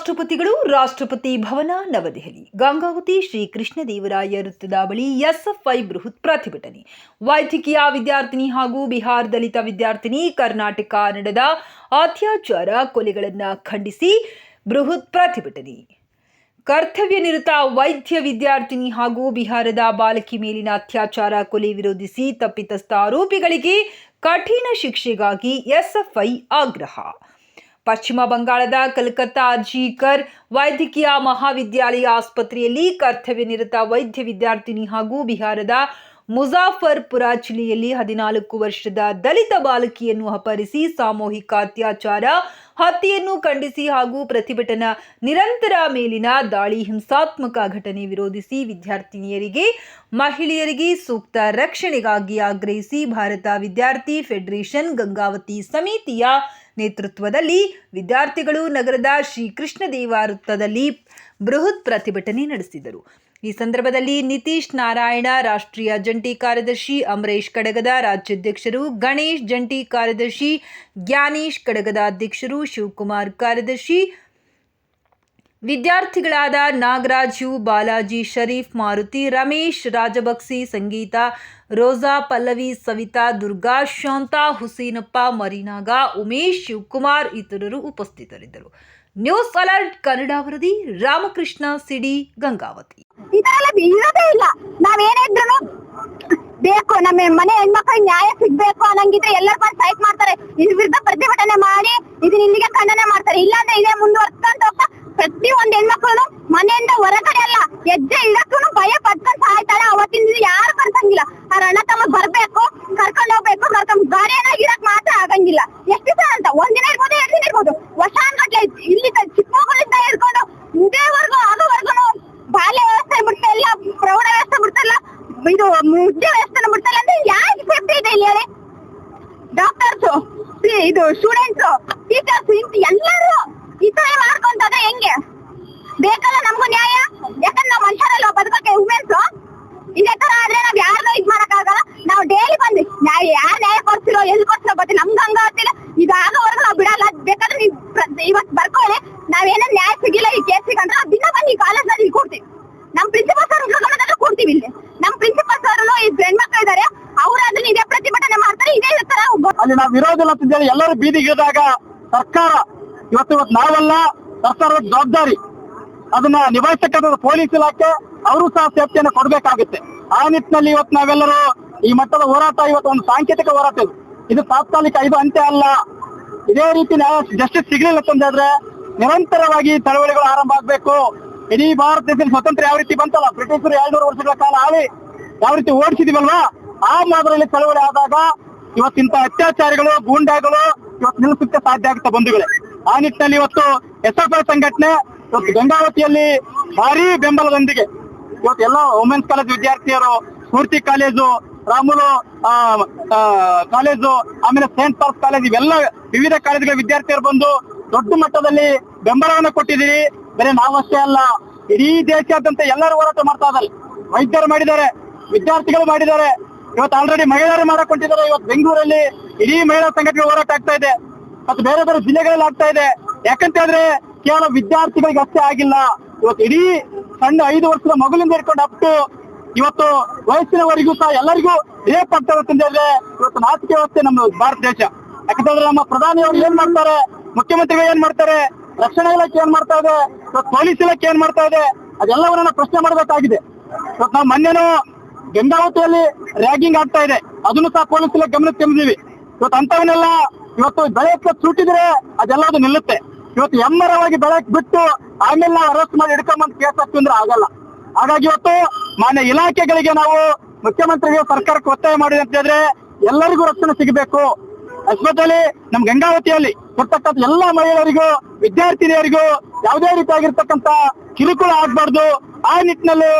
ರಾಷ್ಟ್ರಪತಿಗಳು, ರಾಷ್ಟ್ರಪತಿ ಭವನ, ನವದೆಹಲಿ. ಗಂಗಾವತಿ ಶ್ರೀ ಕೃಷ್ಣದೇವರಾಯ ವೃತ್ತದ ಬಳಿ ಎಸ್ಎಫ್ಐ ಬೃಹತ್ ಪ್ರತಿಭಟನೆ. ವೈದ್ಯಕೀಯ ವಿದ್ಯಾರ್ಥಿನಿ ಹಾಗೂ ಬಿಹಾರ ದಲಿತ ವಿದ್ಯಾರ್ಥಿನಿ ಕರ್ನಾಟಕ ನಡೆದ ಅತ್ಯಾಚಾರ ಕೊಲೆಗಳನ್ನು ಖಂಡಿಸಿ ಬೃಹತ್ ಪ್ರತಿಭಟನೆ. ಕರ್ತವ್ಯ ನಿರತ ವೈದ್ಯ ವಿದ್ಯಾರ್ಥಿನಿ ಹಾಗೂ ಬಿಹಾರದ ಬಾಲಕಿ ಮೇಲಿನ ಅತ್ಯಾಚಾರ ಕೊಲೆ ವಿರೋಧಿಸಿ ತಪ್ಪಿತಸ್ಥ ಆರೋಪಿಗಳಿಗೆ ಕಠಿಣ ಶಿಕ್ಷೆಗಾಗಿ ಎಸ್ಎಫ್ಐ ಆಗ್ರಹ. ಪಶ್ಚಿಮ ಬಂಗಾಳದ ಕಲ್ಕತ್ತಾ ಜೀಕರ್ ವೈದ್ಯಕೀಯ ಮಹಾವಿದ್ಯಾಲಯ ಆಸ್ಪತ್ರೆಯಲ್ಲಿ ಕರ್ತವ್ಯ ನಿರತ ವೈದ್ಯ ವಿದ್ಯಾರ್ಥಿನಿ ಹಾಗೂ ಬಿಹಾರದ ಮುಜಾಫರ್ಪುರ ಜಿಲ್ಲೆಯಲ್ಲಿ ಹದಿನಾಲ್ಕು ವರ್ಷದ ದಲಿತ ಬಾಲಕಿಯನ್ನು ಅಪಹರಿಸಿ ಸಾಮೂಹಿಕ ಅತ್ಯಾಚಾರ, ಹತ್ಯೆಯನ್ನು ಖಂಡಿಸಿ ಹಾಗೂ ಪ್ರತಿಭಟನಾ ನಿರಂತರ ಮೇಲಿನ ದಾಳಿ ಹಿಂಸಾತ್ಮಕ ಘಟನೆ ವಿರೋಧಿಸಿ ವಿದ್ಯಾರ್ಥಿನಿಯರಿಗೆ, ಮಹಿಳೆಯರಿಗೆ ಸೂಕ್ತ ರಕ್ಷಣೆಗಾಗಿ ಆಗ್ರಹಿಸಿ ಭಾರತ ವಿದ್ಯಾರ್ಥಿ ಫೆಡರೇಷನ್ ಗಂಗಾವತಿ ಸಮಿತಿಯ ನೇತೃತ್ವದಲ್ಲಿ ವಿದ್ಯಾರ್ಥಿಗಳು ನಗರದ ಶ್ರೀಕೃಷ್ಣ ದೇವಾವೃತ್ತದಲ್ಲಿ ಬೃಹತ್ ಪ್ರತಿಭಟನೆ ನಡೆಸಿದರು. ಈ ಸಂದರ್ಭದಲ್ಲಿ ನಿತೀಶ್ ನಾರಾಯಣ, ರಾಷ್ಟ್ರೀಯ ಜಂಟಿ ಕಾರ್ಯದರ್ಶಿ ಅಮರೇಶ್ ಕಡಗದ ರಾಜ್ಯಾಧ್ಯಕ್ಷರು ಗಣೇಶ್, ಜಂಟಿ ಕಾರ್ಯದರ್ಶಿ ಜ್ಞಾನೇಶ್ ಕಡಗದ ಅಧ್ಯಕ್ಷರು ಶಿವಕುಮಾರ್ ಕಾರ್ಯದರ್ಶಿ, ವಿದ್ಯಾರ್ಥಿಗಳಾದ ನಾಗರಾಜು ಬಾಲಾಜಿ, ಶರೀಫ್, ಮಾರುತಿ, ರಮೇಶ್ ರಾಜಬಕ್ಸಿ ಸಂಗೀತ ರೋಜಾ ಪಲ್ಲವಿ ಸವಿತಾ, ದುರ್ಗಾ, ಶಾಂತಾ, ಹುಸೇನಪ್ಪ, ಮರಿನಾಗ, ಉಮೇಶ್, ಶಿವಕುಮಾರ್ ಇತರರು ಉಪಸ್ಥಿತರಿದ್ದರು. ನ್ಯೂಸ್ ಅಲರ್ಟ್, ಕನ್ನಡ ವರದಿ, ರಾಮಕೃಷ್ಣ, ಸಿಡಿ, ಗಂಗಾವತಿ. ಇಲ್ಲ. ನಾವೇನಿದ್ರು ಬೇಕು, ನಮ್ಮ ಮನೆ ಹೆಣ್ಮಕ್ಳಿಗೆ ನ್ಯಾಯ ಸಿಗ್ಬೇಕು ಅನ್ನಂಗಿದ್ರೆ ಎಲ್ಲರ ಬಂದು ಮಾಡ್ತಾರೆ. ಇದ್ರ ವಿರುದ್ಧ ಪ್ರತಿಭಟನೆ ಮಾಡಿ ಇದನ್ನ ಇಲ್ಲಿಗೆ ಖಂಡನೆ ಮಾಡ್ತಾರೆ. ಇಲ್ಲಾಂದ್ರೆ ಇದೇ ಮುಂದುವರ್ಸ್ಕೊಂತ ಹೋಗ್ತಾ ಪ್ರತಿ ಒಂದ್ ಹೆಣ್ಮಕ್ಳು ಮನೆಯಿಂದ ಹೊರಗಡೆ ಅಲ್ಲ ಹೆಜ್ಜೆ ಇಡಕ್ಕೂ ಭಯ ಪಡ್ಕೊಂಡ್ ಸಾಯ್ತಾಳೆ. ಅವತ್ತಿನ ಯಾರು ಕರ್ಸಂಗಿಲ್ಲ ಅವ್ರ ಅಣ್ಣ ತಮ್ಮ ಬರ್ಬೇಕು, ಕರ್ಕೊಂಡು ಹೋಗ್ಬೇಕು, ಕರ್ಕೊಂಡ್ ಗಾಡಿಯನ್ನಾಗಿ ಇರಕ್ ಮಾತ್ರ ಆಗಂಗಿಲ್ಲ. ಎಷ್ಟು ದಿವಸ ಅಂತ? ಒಂದಿನ ಇರ್ಬೋದು, ಎರಡು ದಿನ ಇರ್ಬೋದು. ವರ್ಷಾನ್ಗಟ್ಲೆ ಇಲ್ಲಿ ಚಿಕ್ಕ ಮಕ್ಕಳಿಂದ ಹಿಡ್ಕೊಂಡು ಇದೇವರೆಗೂ, ಆಗೋವರೆಗೂ ಬಾಲ್ಯ ವ್ಯವಸ್ಥೆ ಬಿಡ್ತಾ ಪ್ರೌಢ ವ್ಯವಸ್ಥೆ ಬಿಡ್ತಾ ಇದು ಮುದ್ದೆ ವ್ಯವಸ್ಥೆ ಬಿಡ್ತಾ ಅಂದ್ರೆ ಯಾಕೆ ಸೇಫ್ಟಿ ಇದೆ ಇಲ್ಲಿ ಹೇಳಿ? ಡಾಕ್ಟರ್ಸ್ ಇದು ಸ್ಟೂಡೆಂಟ್ಸ್ ಟೀಚರ್ಸ್ ಇಂತ ಎಲ್ಲರೂ ಈ ತರ ಮಾಡ್ಕೊಂತದ ಹೆಂಗೆ ಬೇಕಲ್ಲ ನಮಗೂ ನ್ಯಾಯ ಯಾಕಂದ್ರೆ ನಾವು ಮನುಷ್ಯರಲ್ಲ ಬದುಕಕ್ಕೆ ವುಮೆನ್ಸ್ ಇದೇ ತರ ಆದ್ರೆ ನಾವ್ ಯಾರನ್ನೂ ಇದ್ ಮಾಡಕ್ಕಾಗಲ್ಲ ನಾವು ಡೈಲಿ ಬಂದು ನ್ಯಾಯ ಯಾರ್ ನ್ಯಾಯ ಕೊಡ್ತಿರೋ ಎಲ್ಲಿ ಕೊಡ್ತಾ ಗೊತ್ತಿ ನಮ್ಗೆ ಹಂಗ ಆಗ್ತಿಲ್ಲ. ಇದು ಆಗೋವರೆಗೂ ನಾವು ಬಿಡಲ್ಲ. ಬೇಕಾದ್ರೆ ನೀವು ಇವತ್ತು ಬರ್ಕೊಳ್ಳಿ. ನಾವೇನೋ ನ್ಯಾಯ ಸಿಗಿಲ್ಲ ಈ ಕೇಸಿಗೆ ಅಂದ್ರೆ ದಿನ ಬನ್ನಿ ಕಾಲೇಜ್ನಲ್ಲಿ ಕೊಡ್ತೀವಿ ನಮ್ ಪ್ರಿನ್ಸಿಪಲ್ ಸರ್ ಉಳ್ಕೊಂಡ್ರೆ ಕೊಡ್ತೀವಿ ಇಲ್ಲಿ. ನಮ್ ಪ್ರಿನ್ಸಿಪಲ್ ಸರ್ ಈ ಹೆಣ್ಮಕ್ಳು ಇದಾರೆ. ಅವ್ರು ಅದನ್ನ ಇದೇ ಪ್ರತಿಭಟನೆ ಮಾಡ್ತಾರೆ, ಇದೇ ತರ ಅಲ್ಲಿ ನಾವು ವಿರೋಧ ಇಲ್ಲ ಅಂತಂದೇಳಿ ಎಲ್ಲರೂ ಬೀದಿಗಿಳಿದಾಗ ಸರ್ಕಾರ, ಇವತ್ತು ಇವತ್ತು ನಾವಲ್ಲ, ಸರ್ಕಾರದ ಜವಾಬ್ದಾರಿ. ಅದನ್ನ ನಿಭಾಯಿಸತಕ್ಕಂಥ ಪೊಲೀಸ್ ಇಲಾಖೆ, ಅವರು ಸಹ ಸೇಫ್ಟಿಯನ್ನು ಕೊಡ್ಬೇಕಾಗುತ್ತೆ. ಆ ನಿಟ್ಟಿನಲ್ಲಿ ಇವತ್ತು ನಾವೆಲ್ಲರೂ ಈ ಮಟ್ಟದ ಹೋರಾಟ, ಇವತ್ತು ಒಂದು ಸಾಂಕೇತಿಕ ಹೋರಾಟ ಇದು. ಇದು ತಾತ್ಕಾಲಿಕ ಇದು ಅಂತ್ಯ ಅಲ್ಲ. ಇದೇ ರೀತಿ ಜಸ್ಟಿಸ್ ಸಿಗಲಿಲ್ಲ ಅಂತಂದ್ರೆ ನಿರಂತರವಾಗಿ ಚಳವಳಿಗಳು ಆರಂಭ ಆಗ್ಬೇಕು. ಇಡೀ ಭಾರತ ದೇಶದಲ್ಲಿ ಸ್ವತಂತ್ರ ಯಾವ ರೀತಿ ಬಂತಲ್ಲ? ಬ್ರಿಟಿಷರು ಎರಡ್ನೂರು ವರ್ಷಗಳ ಕಾಲ ಆಳಿ ಯಾವ ರೀತಿ ಓಡಿಸಿದಿವಲ್ವಾ? ಆ ಮಾದರಿಯಲ್ಲಿ ಚಳವಳಿ ಆದಾಗ ಇವತ್ತಿಂತ ಅತ್ಯಾಚಾರಿಗಳು, ಗೂಂಡಾಗಳು ಇವತ್ತು ನಿಲ್ಲಿಸಕ್ಕೆ ಸಾಧ್ಯ ಆಗುತ್ತೆ ಬಂಧುಗಳೇ? ಆ ನಿಟ್ಟಿನಲ್ಲಿ ಇವತ್ತು ಎಸ್ ಎಫ್ ಐ ಸಂಘಟನೆ ಇವತ್ತು ಗಂಗಾವತಿಯಲ್ಲಿ ಭಾರಿ ಬೆಂಬಲದೊಂದಿಗೆ ಇವತ್ತು ಎಲ್ಲ ವುಮೆನ್ಸ್ ಕಾಲೇಜ್ ವಿದ್ಯಾರ್ಥಿಯರು, ಸ್ಫೂರ್ತಿ ಕಾಲೇಜು ರಾಮುಲು ಕಾಲೇಜು, ಆಮೇಲೆ ಸೇಂಟ್ ಪಾಲ್ಸ್ ಕಾಲೇಜ್, ಇವೆಲ್ಲ ವಿವಿಧ ಕಾಲೇಜುಗಳ ವಿದ್ಯಾರ್ಥಿಯರು ಬಂದು ದೊಡ್ಡ ಮಟ್ಟದಲ್ಲಿ ಬೆಂಬಲವನ್ನು ಕೊಟ್ಟಿದ್ದೀರಿ. ಬರೀ ನಾವಷ್ಟೇ ಅಲ್ಲ, ಇಡೀ ದೇಶಾದ್ಯಂತ ಎಲ್ಲರೂ ಹೋರಾಟ ಮಾಡ್ತಾ ಇದ್ದಾರೆ. ವೈದ್ಯರು ಮಾಡಿದ್ದಾರೆ, ವಿದ್ಯಾರ್ಥಿಗಳು ಮಾಡಿದ್ದಾರೆ. ಇವತ್ತು ಆಲ್ರೆಡಿ ಮಹಿಳೆಯರು ಮಾಡಕೊಂಡಿದ್ದಾರೆ. ಇವತ್ತು ಬೆಂಗಳೂರಲ್ಲಿ ಇಡೀ ಮಹಿಳಾ ಸಂಘಟನೆ ಹೋರಾಟ ಆಗ್ತಾ ಇದೆ. ಮತ್ತು ಬೇರೆ ಬೇರೆ ಜಿಲ್ಲೆಗಳಲ್ಲಿ ಆಗ್ತಾ ಇದೆ. ಯಾಕಂತ ಹೇಳಿದ್ರೆ ಕೇವಲ ವಿದ್ಯಾರ್ಥಿಗಳಿಗೆ ಅಷ್ಟೇ ಆಗಿಲ್ಲ. ಇವತ್ತು ಇಡೀ ಸಣ್ಣ ಐದು ವರ್ಷದ ಮಗುಲಿಂದ ಹಿಡ್ಕೊಂಡು ಅಪ್ ಟು ಇವತ್ತು ವಯಸ್ಸಿನವರೆಗೂ ಸಹ ಎಲ್ಲರಿಗೂ ಇದೇ ಹೇಳಿದ್ರೆ ಇವತ್ತು ನಾಚಿಕೆ ವ್ಯವಸ್ಥೆ ನಮ್ಮ ಭಾರತ ದೇಶ. ಯಾಕಂತಂದ್ರೆ ನಮ್ಮ ಪ್ರಧಾನಿಯವರು ಏನ್ ಮಾಡ್ತಾರೆ, ಮುಖ್ಯಮಂತ್ರಿಗಳು ಏನ್ ಮಾಡ್ತಾರೆ, ರಕ್ಷಣಾ ಇಲಾಖೆ ಏನ್ ಮಾಡ್ತಾ ಇದೆ ಪೊಲೀಸ್ ಇಲಾಖೆ ಏನ್ ಮಾಡ್ತಾ ಇದೆ, ಅದೆಲ್ಲವನ್ನ ಪ್ರಶ್ನೆ ಮಾಡಬೇಕಾಗಿದೆ. ಇವತ್ತು ನಾವು ಮೊನ್ನೆನೂ ಗಂಗಾವತಿಯಲ್ಲಿ ರ್ಯಾಗಿಂಗ್ ಆಗ್ತಾ ಇದೆ. ಅದನ್ನು ಸಹ ಪೊಲೀಸ್ ಇಲಾಖೆ ಗಮನಕ್ಕೆ ತಂದಿದ್ದೀವಿ. ಇವತ್ತು ಅಂತವನ್ನೆಲ್ಲ ಇವತ್ತು ಬೆಳೆಯಕ್ಕೆ ಸುಟ್ಟಿದ್ರೆ ಅದೆಲ್ಲದು ನಿಲ್ಲುತ್ತೆ. ಇವತ್ತು ಎಮ್ಮರವಾಗಿ ಬೆಳಕ್ ಬಿಟ್ಟು ಆಮೇಲೆ ನಾವು ಅರೆಸ್ಟ್ ಮಾಡಿ ಹಿಡ್ಕೊಂಬಂದು ಕೇಸ್ ಹಾಕ್ತಿಂದ್ರೆ ಆಗಲ್ಲ. ಹಾಗಾಗಿ ಇವತ್ತು ಮಾನ್ಯ ಇಲಾಖೆಗಳಿಗೆ ನಾವು ಮುಖ್ಯಮಂತ್ರಿಗೆ ಸರ್ಕಾರಕ್ಕೆ ಒತ್ತಾಯ ಮಾಡಿದೆ ಅಂತ ಹೇಳಿದ್ರೆ ಎಲ್ಲರಿಗೂ ರಕ್ಷಣೆ ಸಿಗಬೇಕು. ಅಸ್ಪತ್ರೆಯಲ್ಲಿ ನಮ್ ಗಂಗಾವತಿಯಲ್ಲಿ ಕೊಡ್ತಕ್ಕಂಥ ಎಲ್ಲಾ ಮಹಿಳೆಯರಿಗೂ, ವಿದ್ಯಾರ್ಥಿನಿಯರಿಗೂ ಯಾವುದೇ ರೀತಿಯಾಗಿರ್ತಕ್ಕಂಥ ಕಿರುಕುಳ ಆಗ್ಬಾರ್ದು. ಆ ನಿಟ್ಟಿನಲ್ಲಿ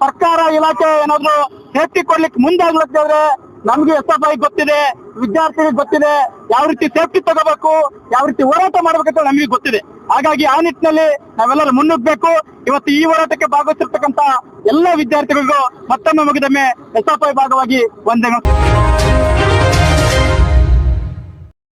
ಸರ್ಕಾರ, ಇಲಾಖೆ ಏನಾದ್ರು ಸೇಫ್ಟಿ ಕೊಡ್ಲಿಕ್ಕೆ ಮುಂದಾಗ್ಲತ್ತಿದ್ರೆ ನಮ್ಗೆ ಎಸ್ ಎಫ್ ಐ ಗೊತ್ತಿದೆ ವಿದ್ಯಾರ್ಥಿಗಳಿಗೆ ಗೊತ್ತಿದೆ, ಯಾವ ರೀತಿ ಸೇಫ್ಟಿ ತಗೋಬೇಕು, ಯಾವ ರೀತಿ ಹೋರಾಟ ಮಾಡ್ಬೇಕಂತ ನಮಗೆ ಗೊತ್ತಿದೆ. ಹಾಗಾಗಿ ಆ ನಿಟ್ಟಿನಲ್ಲಿ ನಾವೆಲ್ಲರೂ ಮುನ್ನುಗ್ಬೇಕು ಇವತ್ತು ಈ ಹೋರಾಟಕ್ಕೆ ಭಾಗವಹಿಸಿರ್ತಕ್ಕಂತ ಎಲ್ಲ ವಿದ್ಯಾರ್ಥಿಗಳಿಗೂ ಮತ್ತೊಮ್ಮೆ ಮುಗಿದೊಮ್ಮೆ ಎಸ್ ಎಫ್ ಐ ಭಾಗವಾಗಿ ವಂದನೆ.